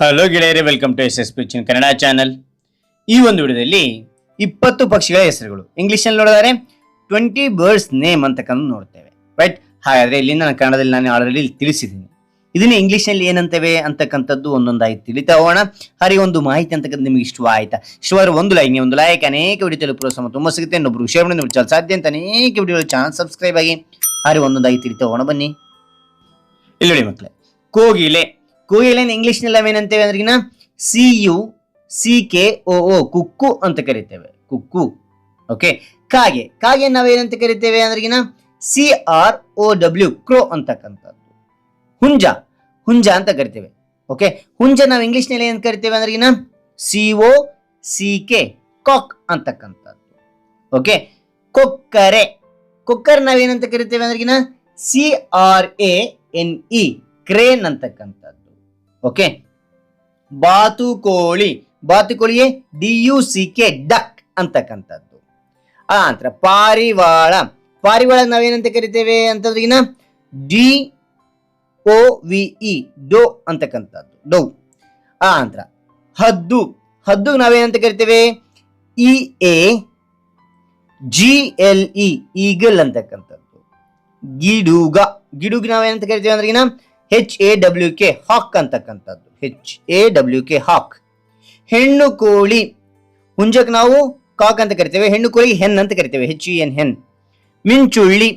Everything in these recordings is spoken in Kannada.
ಹಲೋ ಗೆಳೆಯರೇ ವೆಲ್ಕಮ್ ಟು ಎಸ್ ಎಸ್ ಪಿಚಿನ್ ಕನ್ನಡ ಚಾನಲ್ ಈ ಒಂದು ವಿಡಿಯೋದಲ್ಲಿ ಇಪ್ಪತ್ತು ಪಕ್ಷಿಗಳ ಹೆಸರುಗಳು. ಇಂಗ್ಲೀಷಲ್ಲಿ ನೋಡಿದರೆ ಟ್ವೆಂಟಿ ಬರ್ಡ್ಸ್ ನೇಮ್ ಅಂತಕ್ಕಂಥ ನೋಡ್ತೇವೆ. ರೈಟ್ ಹಾಗಾದ್ರೆ ಇಲ್ಲಿ ನಾನು ಕನ್ನಡದಲ್ಲಿ ನಾನು ಆಲ್ರೆಡಿ ತಿಳಿಸಿದ್ದೀನಿ. ಇದನ್ನ ಇಂಗ್ಲಿಷ್ನಲ್ಲಿ ಏನಂತೇವೆ ಅಂತಕ್ಕಂಥದ್ದು ಒಂದೊಂದಾಗಿ ತಿಳಿತಾ ಹೋಗೋಣ. ಹರಿ ಒಂದು ಮಾಹಿತಿ ಅಂತಕ್ಕಂಥ ನಿಮಗೆ ಇಷ್ಟವಾಯಿತಾ ಇಷ್ಟವಾದ್ರೆ ಒಂದು ಲೈಕ್ ಒಂದು ಲೈಕ್ ಅನೇಕ ವಿಡಿಯೋ ತಲುಪುವ ಸಮ ತುಂಬ ಸಿಗುತ್ತೆ. ಇನ್ನೊಬ್ರು ಶೇರ್ ಮಾಡಿ ಸಾಧ್ಯ ಅಂತ ಅನೇಕ ವಿಡಿಯೋಗಳು ಚಾನಲ್ ಸಬ್ಸ್ಕ್ರೈಬ್ ಆಗಿ ಹರಿ ಒಂದೊಂದಾಗಿ ತಿಳಿತಾ ಹೋಗೋಣ. ಬನ್ನಿ. ಇಲ್ಲಿ ನೋಡಿ ಮಕ್ಕಳೇ, ಕೋಗಿಲೆ ಕೋಗಿಲೆನ ಇಂಗ್ಲಿಷ್ನಲ್ಲಿ ನಾವೇನಂತೇವೆ ಅಂದ್ರಗಿನ C U C K O O cuckoo ಅಂತ ಕರಿತೇವೆ. ಕುಕ್ಕು. ಓಕೆ ಕಾಗೆ. ಕಾಗೆ ನಾವೇನಂತ ಕರಿತೇವೆ ಅಂದ್ರಗಿನ C R O W crow ಅಂತಕ್ಕಂಥದ್ದು. ಹುಂಜ. ಹುಂಜ ಅಂತ ಕರಿತೇವೆ. ಓಕೆ ಹುಂಜ ನಾವು ಇಂಗ್ಲಿಷ್ನಲ್ಲಿ ಏನ್ ಕರಿತೇವೆ ಅಂದ್ರಗಿನ C O C K cock ಅಂತಕ್ಕಂಥದ್ದು. ಓಕೆ ಕೊಕ್ಕರೆ. ಕೊಕ್ಕರ್ ನಾವೇನಂತ ಕರಿತೇವೆ ಅಂದ್ರಗಿನ C R A N E crane ಅಂತಕ್ಕಂಥದ್ದು. ಓಕೆ ಬಾತುಕೋಳಿ ಬಾತುಕೋಳಿಯೇ D U C K duck ಅಂತಕ್ಕಂಥದ್ದು. ಆ ನಂತರ ಪಾರಿವಾಳ. ಪಾರಿವಾಳ ನಾವೇನಂತ ಕರಿತೇವೆ ಅಂತಂದ್ರಿಗಿನ D O V E dove ಅಂತಕ್ಕಂಥದ್ದು. ಡೋ. ಆ ನಂತರ ಹದ್ದು. ಹದ್ದು ನಾವೇನಂತ ಕರಿತೇವೆ? E A G L E eagle ಅಂತಕ್ಕಂಥದ್ದು. ಗಿಡುಗ. ಗಿಡುಗ ನಾವೇನಂತ ಕರಿತೇವೆ ಅಂದ್ರಿಗಿನ H A W K hawk ಅಂತಕ್ಕಂಥದ್ದು. ಹೆಚ್ ಎ ಡಬ್ಲ್ಯೂ ಕೆ ಹಾಕ್ ಹೆಣ್ಣು ಕೋಳಿ. ಹುಂಜಕ್ಕೆ ನಾವು ಕಾಕ್ ಅಂತ ಕರಿತೇವೆ, ಹೆಣ್ಣು ಕೋಳಿ ಹೆನ್ ಅಂತ ಕರಿತೇವೆ ಹೆಚ್ ಇ ಎನ್ ಹೆನ್ ಮಿಂಚುಳ್ಳಿ.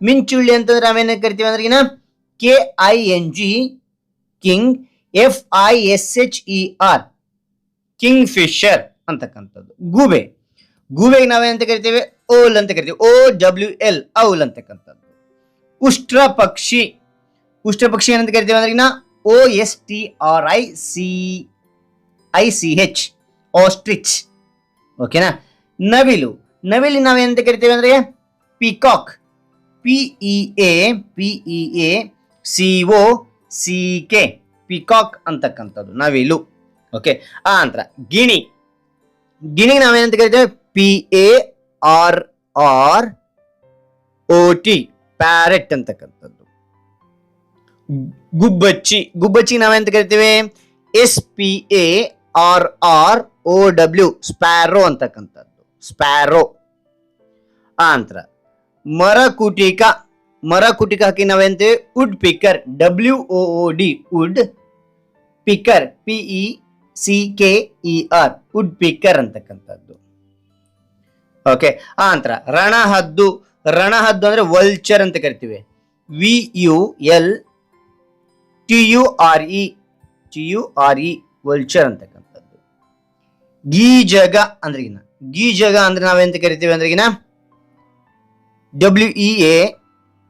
ಮಿಂಚುಳ್ಳಿ ಅಂತಂದ್ರೆ ನಾವೇನ ಕರಿತೇವೆ ಅಂದ್ರೆ K I N G king F I S H E R kingfisher ಅಂತಕ್ಕಂಥದ್ದು. ಗೂಬೆ. ಗೂಬೆಗೆ ನಾವೇನಂತ ಕರಿತೇವೆ? ಓಲ್ ಅಂತ ಕರಿತೇವೆ. ಓ ಡಬ್ಲ್ಯೂ ಎಲ್ ಔಲ್ ಅಂತಕ್ಕಂಥದ್ದು. ಉಷ್ಟ್ರ ಪಕ್ಷಿ ಉಷ್ಟ್ರ ಪಕ್ಷಿ ಏನಂತ ಕರಿತೀವಿ ಅಂದ್ರೆ O S T R I C I C H ostrich ಓಕೆನಾ ನವಿಲು. ನವಿಲು ನಾವೇನಂತ ಕರಿತೀವಿ ಅಂದ್ರೆ peacock P E A P E A C O C K peacock ಅಂತಕ್ಕಂಥದ್ದು. ನವಿಲು. ಓಕೆ ಆ ನಂತರ ಗಿಣಿ. ಗಿಣಿಗೆ ನಾವೇನಂತ ಕರಿತೇವೆ? P A R R O T parrot ಅಂತಕ್ಕಂಥದ್ದು. ಗುಬ್ಬಚ್ಚಿ ಗುಬ್ಬಚ್ಚಿ ನಾವೆಂತ ಕರಿತೇವೆ? S P A R R O W sparrow ಅಂತಕ್ಕಂಥದ್ದು. ಸ್ಪ್ಯಾರೋ. ಆಂತ್ರ ಮರಕುಟಿಕ ಮರಕುಟಿಕ ಹಾಕಿ ನಾವೆಂತೇವೆ? Woodpecker W O O D woodpecker P E C K E R woodpecker ಅಂತಕ್ಕಂಥದ್ದು. ಓಕೆ ಆಂತ್ರ ರಣಹದ್ದು ರಣಹದ್ದು ಅಂದ್ರೆ ವಲ್ಚರ್ ಅಂತ ಕರಿತೀವಿ. V U L T U R E T U R E vulture ಅಂತಕ್ಕಂಥದ್ದು. ಗೀಜಗ ಅಂದ್ರಗಿನ ಗೀಜಗ ಅಂದ್ರೆ ನಾವೆಂತ ಕರಿತೀವಿ ಅಂದ್ರಗಿನ W E A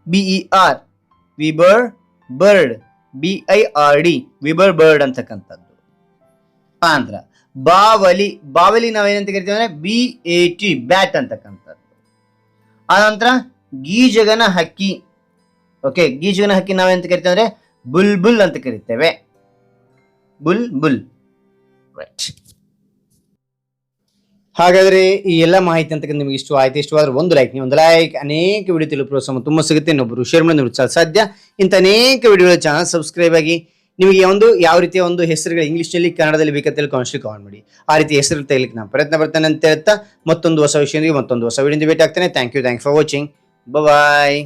B E R weaver bird B I R D weaver bird ಅಂತಕ್ಕಂಥದ್ದು. ನಂತರ ಬಾವಲಿ ಬಾವಲಿ ನಾವೇನಂತ ಕರಿತೀವಿ ಅಂದ್ರೆ ಬಿ ಎ ಟಿ ಬ್ಯಾಟ್ ಅಂತಕ್ಕಂಥದ್ದು. ಆ ನಂತರ ಗೀಜಗನ ಹಕ್ಕಿ. ಓಕೆ ಗೀಜಗನ ಹಕ್ಕಿ ನಾವೇನಂತ ಕರಿತೀವಿ ಅಂದ್ರೆ ಬುಲ್ ಬುಲ್ ಅಂತ ಕರಿತೇವೆ. ಬುಲ್ ಬುಲ್ ರೈಟ್ ಹಾಗಾದ್ರೆ ಈ ಎಲ್ಲ ಮಾಹಿತಿ ಅಂತ ನಿಮಗೆ ಇಷ್ಟ ಆಯ್ತು, ಇಷ್ಟವಾದ್ರೆ ಒಂದು ಲೈಕ್ ನೀವು ಒಂದು ಲೈಕ್ ಅನೇಕ ವಿಡಿಯೋ ತಿಳಿಯುವ ಪ್ರೋತ್ಸಾಹ ತುಂಬ ಸಿಗುತ್ತೆ. ಇನ್ನೊಬ್ಬರು ಶೇರ್ ಮಾಡಿ ಚಾನಲ್ ಸಾಧ್ಯ. ಇಂಥ ಅನೇಕ ವಿಡಿಯೋಗಳ ಚಾನಲ್ ಸಬ್ಸ್ಕ್ರೈಬ್ ಆಗಿ ನಿಮಗೆ ಒಂದು, ಯಾವ ರೀತಿಯ ಒಂದು ಹೆಸರುಗಳು ಇಂಗ್ಲೀಷ್ನಲ್ಲಿ ಕನ್ನಡದಲ್ಲಿ ಬೇಕಂತೇಳಿ ಕಾನ್ಸ್ಟ್ರಿ ಕಾಮೆಂಟ್ ಮಾಡಿ. ಆ ರೀತಿ ಹೆಸರು ತೆಗಿಲಿಕ್ಕೆ ನಾನು ಪ್ರಯತ್ನ ಬರ್ತೇನೆ ಅಂತ ಹೇಳ್ತಾ ಮತ್ತೊಂದು ಹೊಸ ವಿಷಯದೊಂದಿಗೆ ಮತ್ತೊಂದು ಹೊಸ ವಿಡಿಯೋದಿಂದ ಭೇಟಿ ಆಗ್ತೇನೆ thank you thank for watching bye